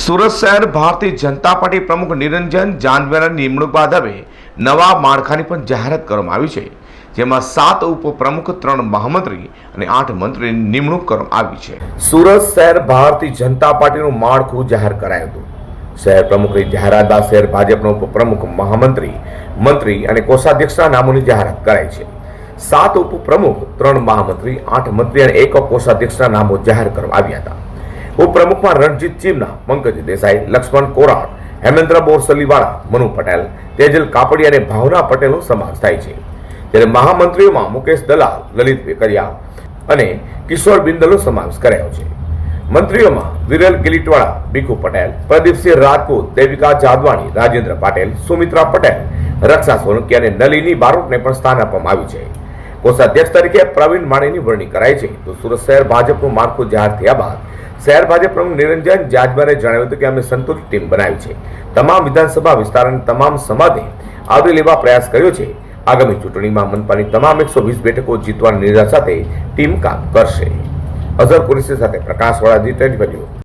સુરત શહેર ભારતીય જનતા પાર્ટી પ્રમુખ નિરંજન જાનવેરાની નિમણૂક બાદ હવે નવા માળખાની પણ જાહેરાત કરવામાં આવી છે, જેમાં સાત ઉપપ્રમુખ, ત્રણ મહામંત્રી અને આઠ મંત્રીની નિમણૂક કરવામાં આવી છે. સુરત શહેર ભારતીય જનતા પાર્ટીનું માળખું જાહેર કરાયું હતું. શહેર પ્રમુખની જાહેરાત બાદ શહેર ભાજપના ઉપપ્રમુખ, મહામંત્રી, મંત્રી અને કોષાધ્યક્ષના નામોની જાહેરાત કરાઈ છે. સાત ઉપપ્રમુખ, ત્રણ મહામંત્રી, આઠ મંત્રી અને એક કોષાધ્યક્ષના નામો જાહેર કરવામાં આવ્યા હતા. ઉપપ્રમુખમાં રણજીત ચીમના પંકજ દેસાઈ, લક્ષ્મણ કોરાટ હેમેન્દ્ર બોરસલીવાળા, મનુ પટેલ, તેજલ કાપડી અને ભાવના પટેલનો સમાવેશ થાય છે. ત્યારે મહામંત્રીઓમાં મુકેશ દલાલ, લલિત વેકરિયા અને કિશોર બિંદલનો સમાવેશ કરાયો છે. મંત્રીઓમાં વિરલ ગિલિટવાળા, ભીખુ પટેલ, પ્રદીપસિંહ રાજપૂત, દેવિકા જાદવાણી, રાજેન્દ્ર પાટેલ, સુમિત્રા પટેલ, રક્ષા સોલંકી અને નલિની બારોટને પણ સ્થાન આપવામાં આવ્યું છે. કોષાધ્યક્ષ તરીકે પ્રવીણ માણીની વરણી કરાઈ છે. તો સુરત શહેર ભાજપનું માળખું જાહેર થયા બાદ શહેર ભાજપ પ્રમુખ નિરંજન જાજબારે જણાવ્યું હતું કે અમે સંતુલિત ટીમ બનાવી છે. તમામ વિધાનસભા વિસ્તાર તમામ સમાધિ આવરી લેવા પ્રયાસ કર્યો છે. આગામી ચૂંટણીમાં મનપાની તમામ એકસો વીસ બેઠકો જીતવાની નિર્ધાર સાથે ટીમ કામ કરશે. અઝર કુરેશી સાથે પ્રકાશવાળા જી